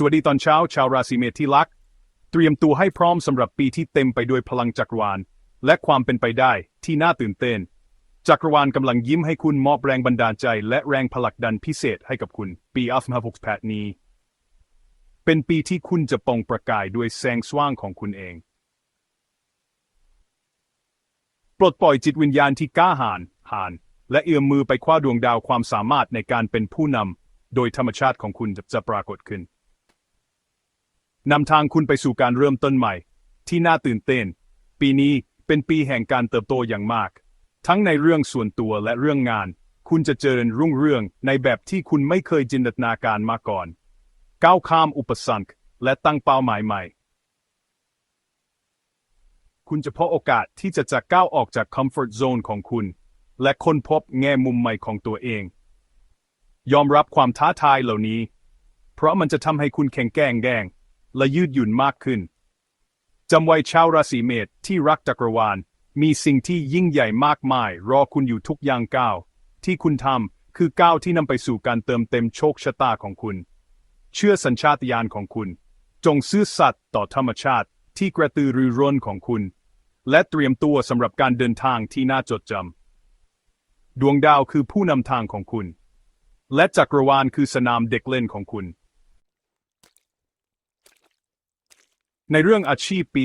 สวัสดีตอนเช้าชาวราศีเมษที่รัก เตรียมตัวให้พร้อมสำหรับปีที่เต็มไปด้วยพลังจักรวาล และความเป็นไปได้ที่น่าตื่นเต้น จักรวาลกำลังยิ้มให้คุณมอบแรงบันดาลใจ และแรงผลักดันพิเศษให้กับคุณปีอัลฟาบุกแพทนี้ เป็นปีที่คุณจะปองประกายด้วยแสงสว่างของคุณเอง ปลดปล่อยจิตวิญญาณที่กล้าหาญหาญและเอื้อมมือไปคว้าดวงดาวความสามารถในการเป็นผู้นำโดยธรรมชาติของคุณจะจะปรากฏขึ้น นำทางคุณไปสู่การเริ่มต้นใหม่ ที่น่าตื่นเต้น ปีนี้เป็นปีแห่งการเติบโตอย่างมาก ทั้งในเรื่องส่วนตัวและเรื่องงาน คุณจะเจริญรุ่งเรืองในแบบที่คุณไม่เคยจินตนาการมาก่อน ก้าวข้ามอุปสรรคและตั้งเป้าหมายใหม่ คุณจะพบโอกาสที่จะจะก้าวออกจากคอมฟอร์ z โซนของคุณ และค้นพบแง่มุมใหม่ของตัวเอง ยอมรับความท้าทายเหล่านี้ เพราะมันจะทำให้คุณแข็งแกร่งแกร่ง และยืดหยุ่นมากขึ้นจำไว้ชาวราศีเมษที่รักจักรวาล มีสิ่งที่ยิ่งใหญ่มากมาย รอคุณอยู่ทุกอย่างก้าว ที่คุณทำคือก้าวที่นำไปสู่การเติมเต็มโชคชะตาของคุณ เชื่อสัญชาตญาณของคุณ จงซื่อสัตย์ต่อธรรมชาติที่กระตือรือร้นของคุณ และเตรียมตัวสำหรับการเดินทางที่น่าจดจำดวงดาวคือผู้นำทางของคุณ และจักรวาลคือสนามเด็กเล่นของคุณ ในเรื่องอาชีพปี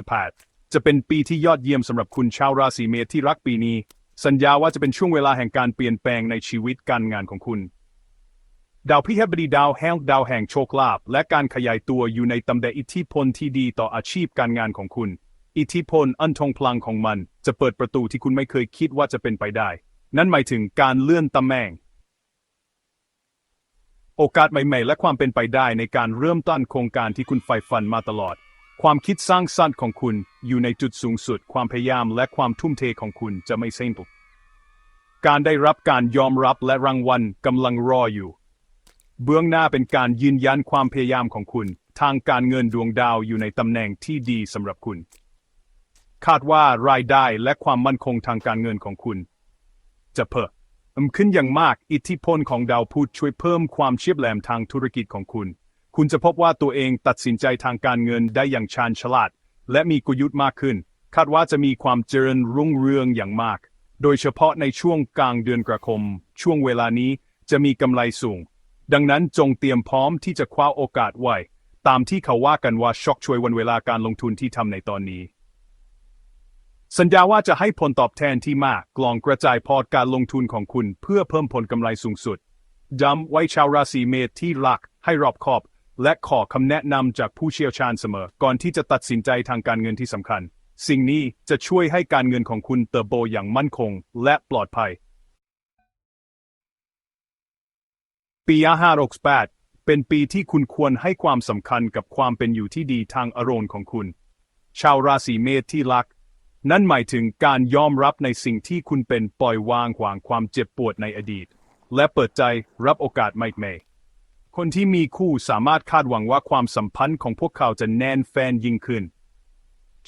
2568 จะเป็นปีที่ยอดเยี่ยมสำหรับคุณชาวราศีเมษที่รักปีนี้ สัญญาว่าจะเป็นช่วงเวลาแห่งการเปลี่ยนแปลงในชีวิตการงานของคุณ ดาวพฤหัสบดีดาวแห่งดาวแห่งโชคลาภและการขยายตัวอยู่ในตำแหน่งอิทธิพลที่ดีต่ออาชีพการงานของคุณ อิทธิพลอันทรงพลังของมัน จะเปิดประตูที่คุณไม่เคยคิดว่าจะเป็นไปได้ นั่นหมายถึงการเลื่อนตำแหน่ง โอกาสใหม่ๆ และความเป็นไปได้ในการเริ่มต้นโครงการที่คุณใฝ่ฝันมาตลอด ความคิดสร้างสรรค์ของคุณอยู่ในจุดสูงสุด ความพยายามและความทุ่มเทของคุณจะไม่เส้นปุการได้รับการยอมรับและรางวัลกำลังรออยู่ เบื้องหน้าเป็นการยืนยันความพยายามของคุณ ทางการเงินดวงดาวอยู่ในตำแหน่งที่ดีสำหรับคุณ คาดว่ารายได้และความมั่นคงทางการเงินของคุณ จะเพิ่ม ขึ้นอย่างมาก อิทธิพลของดาวพุธช่วยเพิ่มความเฉียบแหลมทางธุรกิจของคุณ คุณจะพบว่าตัวเองตัดสินใจทางการเงินได้อย่างชาญฉลาด และมีกลยุทธ์มากขึ้น คาดว่าจะมีความเจริญรุ่งเรืองอย่างมาก โดยเฉพาะในช่วงกลางเดือนกรกฎาคม ช่วงเวลานี้จะมีกำไรสูง ดังนั้นจงเตรียมพร้อมที่จะคว้าโอกาสไว้ ตามที่เขาว่ากันว่าช็อกช่วยวันเวลาการลงทุนที่ทำในตอนนี้ สัญญาว่าจะให้ผลตอบแทนที่มากกลองกระจายพอร์ตการลงทุนของคุณเพื่อเพิ่มผลกำไรสูงสุดจำไว้ชาวราศีเมษที่รักให้รอบคอบ และขอคำแนะนำจากผู้เชี่ยวชาญเสมอ ก่อนที่จะตัดสินใจทางการเงินที่สำคัญ สิ่งนี้จะช่วยให้การเงินของคุณเติบโตอย่างมั่นคง และปลอดภัย ปี2568เป็นปีที่คุณควรให้ความสำคัญกับความเป็นอยู่ที่ดีทางอารมณ์ของคุณ ชาวราศีเมษที่รัก นั่นหมายถึงการยอมรับในสิ่งที่คุณเป็นปล่อยวางขวางความเจ็บปวดในอดีต และเปิดใจรับโอกาสใหม่ๆคนที่มีคู่สามารถคาดหวังว่าความสัมพันธ์ของพวกเขาจะแน่นแฟนยิ่งขึ้น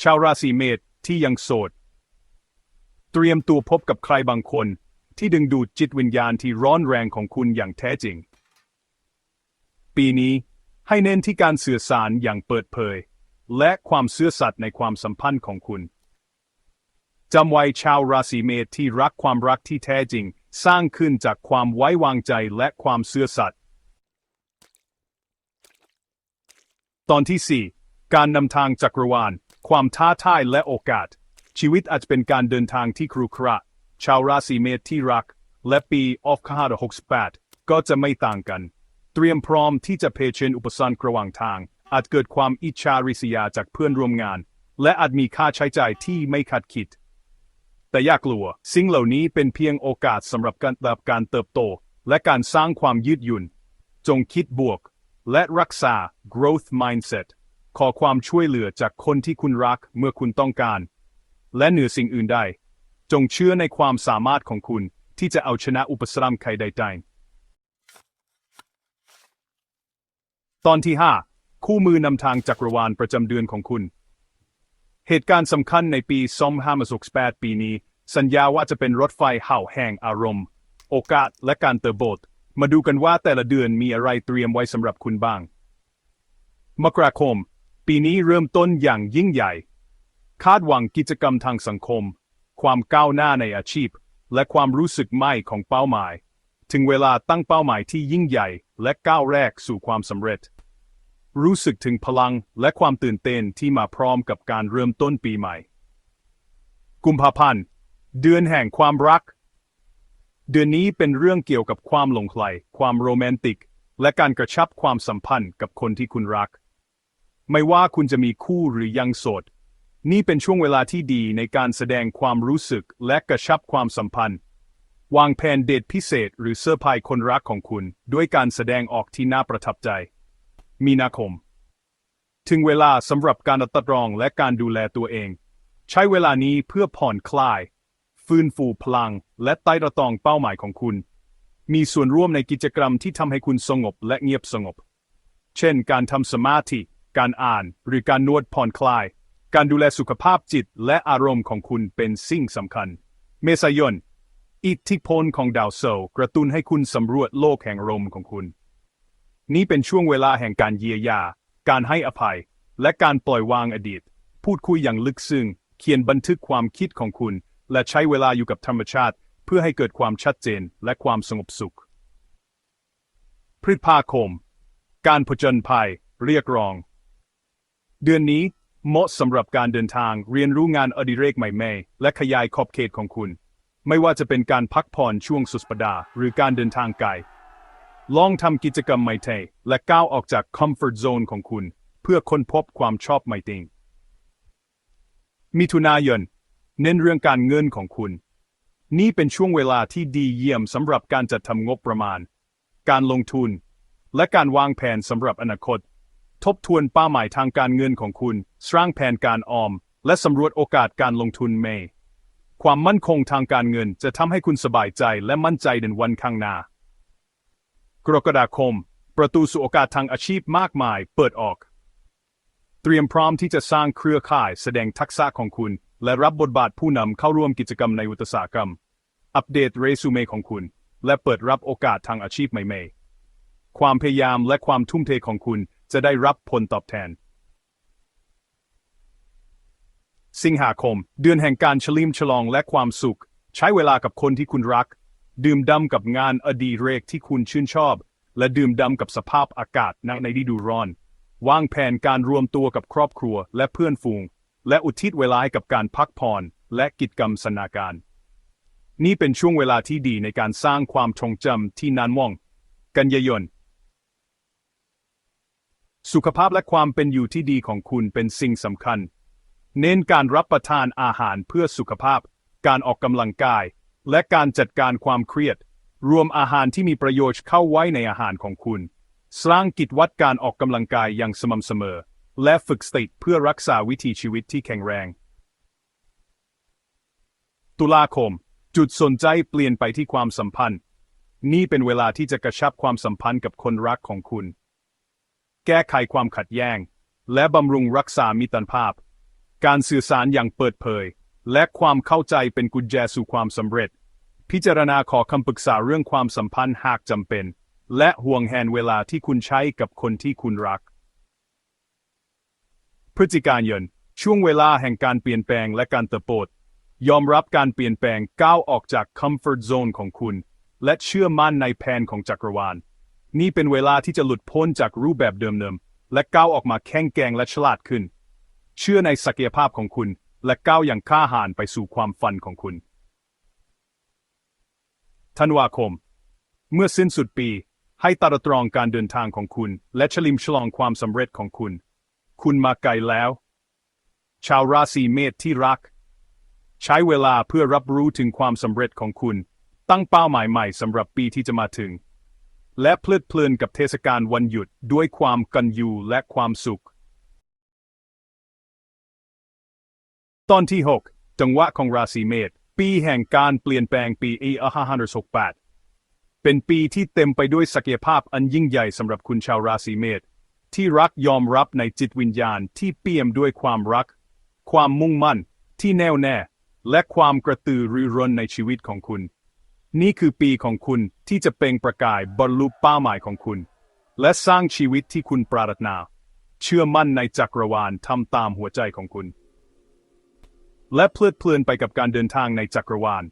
ชาวราศีเมษที่ยังโสด เตรียมตัวพบกับใครบางคน ที่ดึงดูดจิตวิญญาณที่ร้อนแรงของคุณอย่างแท้จริง ปีนี้ให้เน้นที่การสื่อสารอย่างเปิดเผย และความเสื่อสัตย์ในความสัมพันธ์ของคุณ จำไว้ชาวราศีเมษที่รักความรักที่แท้จริง สร้างขึ้นจากความไว้วางใจและความเสื่อสัตย์ตอนที่ 4 การนำทางจักรวาล ความท้าทายและโอกาส ชีวิตอาจเป็นการเดินทางที่ครุขระ ชาวราศีเมษที่รัก และปีออฟคาร์68ก็จะไม่ต่างกัน เตรียมพร้อมที่จะเผชิญอุปสรรคระหว่างทาง อาจเกิดความอิจฉาริษยาจากเพื่อนร่วมงาน และอาจมีค่าใช้จ่ายที่ไม่คาดคิด แต่อย่ากลัว สิ่งเหล่านี้เป็นเพียงโอกาสสำหรับการรับการเติบโต และการสร้างความยืดหยุ่น จงคิดบวก และรักษา growth mindset ขอความช่วยเหลือจากคนที่คุณรักเมื่อคุณต้องการ และเหนือสิ่งอื่นใด จงเชื่อในความสามารถของคุณที่จะเอาชนะอุปสรรคใครใดๆ ตอนที่ 5 คู่มือนำทางจักรวาลประจำเดือนของคุณ เหตุการณ์สำคัญในปี 2568 ปีนี้ สัญญาว่าจะเป็นรถไฟเห่าแห่งอารมณ์ โอกาสและการเติบโตมาดูกันว่าแต่ละเดือนมีอะไรเตรียมไว้สำหรับคุณบ้าง มกราคม ปีนี้เริ่มต้นอย่างยิ่งใหญ่ คาดหวังกิจกรรมทางสังคม ความก้าวหน้าในอาชีพ และความรู้สึกใหม่ของเป้าหมาย ถึงเวลาตั้งเป้าหมายที่ยิ่งใหญ่ และก้าวแรกสู่ความสำเร็จ รู้สึกถึงพลังและความตื่นเต้นที่มาพร้อมกับการเริ่มต้นปีใหม่ กุมภาพันธ์ เดือนแห่งความรัก เดือนนี้เป็นเรื่องเกี่ยวกับความหลงใครความโรแมนติก และการกระชับความสัมพันธ์กับคนที่คุณรัก ไม่ว่าคุณจะมีคู่หรือยังโสด นี่เป็นช่วงเวลาที่ดีในการแสดงความรู้สึกและกระชับความสัมพันธ์ วางแผนเดทพิเศษหรือเซอร์ไพรส์คนรักของคุณ ด้วยการแสดงออกที่น่าประทับใจ มีนาคม ถึงเวลาสำหรับการตัดรองและการดูแลตัวเอง ใช้เวลานี้เพื่อผ่อนคลาย ฟื้นฟูพลัง และไต่ระตองเป้าหมายของคุณ มีส่วนร่วมในกิจกรรมที่ทำให้คุณสงบและเงียบสงบ เช่น การทำสมาธิ การอ่าน หรือการนวดผ่อนคลาย การดูแลสุขภาพจิตและอารมณ์ของคุณเป็นสิ่งสำคัญ เมษายนอิทธิพลของดาวเสาร์กระตุ้นให้คุณสำรวจโลกแห่งอารมณ์ของคุณ นี่เป็นช่วงเวลาแห่งการเยียวยา การให้อภัย และการปล่อยวางอดีต พูดคุยอย่างลึกซึ้ง เขียนบันทึกความคิดของคุณ และใช้เวลาอยู่กับธรรมชาติ เพื่อให้เกิดความชัดเจนและความสงบสุข พฤษภาคม การผจญภัย เรียกร้อง เดือนนี้เหมาะสำหรับการเดินทางเรียนรู้งานอดิเรกใหม่ๆ และขยายขอบเขตของคุณ ไม่ว่าจะเป็นการพักผ่อนช่วงสุดสัปดาห์หรือการเดินทางไกล ลองทำกิจกรรมใหม่เทและก้าวออกจากคอมฟอร์ z โซนของคุณ เพื่อค้นพบความชอบใหม่ติงมิถุนายน เน้นเรื่องการเงินของคุณ นี่เป็นช่วงเวลาที่ดีเยี่ยมสำหรับการจัดทำงบประมาณ การลงทุน และการวางแผนสำหรับอนาคต ทบทวนเป้าหมายทางการเงินของคุณ สร้างแผนการออม และสำรวจโอกาสการลงทุนเมย์ความมั่นคงทางการเงินจะทำให้คุณสบายใจและมั่นใจในวันข้างหน้า กรกฎาคม ประตูสู่โอกาสทางอาชีพมากมายเปิดออก เตรียมพร้อมที่จะสร้างเครือข่ายแสดงทักษะของคุณ และรับบทบาทผู้นำเข้าร่วมกิจกรรมในอุตสาหกรรม อัปเดตเรซูเม่ของคุณ และเปิดรับโอกาสทางอาชีพใหม่ๆ ความพยายามและความทุ่มเทของคุณจะได้รับผลตอบแทน สิงหาคม เดือนแห่งการเฉลิมฉลองและความสุข ใช้เวลากับคนที่คุณรัก ดื่มด่ำกับงานอดีเรกที่คุณชื่นชอบ และดื่มด่ำกับสภาพอากาศในฤดูร้อน วางแผนการรวมตัวกับครอบครัวและเพื่อนฝูง และอุทิศเวลาให้กับการพักผ่อนและกิจกรรมสนาการ นี่เป็นช่วงเวลาที่ดีในการสร้างความทรงจำที่นานว่อง กันยายน สุขภาพและความเป็นอยู่ที่ดีของคุณเป็นสิ่งสำคัญ เน้นการรับประทานอาหารเพื่อสุขภาพ การออกกำลังกาย และการจัดการความเครียด รวมอาหารที่มีประโยชน์เข้าไว้ในอาหารของคุณ สร้างกิจวัตรการออกกำลังกายอย่างสม่ำเสมอ และฝึกสติเพื่อรักษาวิถีชีวิตที่แข็งแรง ตุลาคม จุดสนใจเปลี่ยนไปที่ความสัมพันธ์ นี่เป็นเวลาที่จะกระชับความสัมพันธ์กับคนรักของคุณ แก้ไขความขัดแย้ง และบำรุงรักษามิตรภาพ การสื่อสารอย่างเปิดเผย และความเข้าใจเป็นกุญแจสู่ความสำเร็จ พิจารณาขอคำปรึกษาเรื่องความสัมพันธ์หากจำเป็น และห่วงแหนเวลาที่คุณใช้กับคนที่คุณรัก พฤศจิการยนช่วงเวลาแห่งการเปลี่ยนแปลงและการเติบโตยอมรับการเปลี่ยนแปลงก้าวออกจากคอมฟอร์ z โซนของคุณ และเชื่อมั่นในแผนของจักรวาล นี่เป็นเวลาที่จะหลุดพ้นจากรูปแบบเดิมๆและก้าวออกมาแข็งแกร่งและฉลาดขึ้น เชื่อในศักยภาพของคุณ และก้าวอย่างกล้าหาญไปสู่ความฝันของคุณธันวาคม เมื่อสิ้นสุดปี ให้ตระตรองการเดินทางของคุณ และฉลิมฉลองความสำเร็จของคุณ คุณมาไกลแล้ว ชาวราศีเมษที่รัก ใช้เวลาเพื่อรับรู้ถึงความสำเร็จของคุณ ตั้งเป้าหมายใหม่สำหรับปีที่จะมาถึง และเพลิดเพลินกับเทศกาลวันหยุดด้วยความกันยูและความสุข ตอนที่ 6 จังหวะของราศีเมษ ปีแห่งการเปลี่ยนแปลงปีอีอาห้าฮันหกแปดเป็นปีที่เต็มไปด้วยศักยภาพอันยิ่งใหญ่สำหรับคุณชาวราศีเมษ ที่รักยอมรับในจิตวิญญาณที่เปี่ยมด้วยความรัก ความมุ่งมั่น ที่แน่วแน่ และความกระตือรือร้นในชีวิตของคุณ นี่คือปีของคุณที่จะเปล่งประกายบรรลุเป้าหมายของคุณ และสร้างชีวิตที่คุณปรารถนา เชื่อมั่นในจักรวาลทำตามหัวใจของคุณ และเพลิดเพลินไปกับการเดินทางในจักรวาล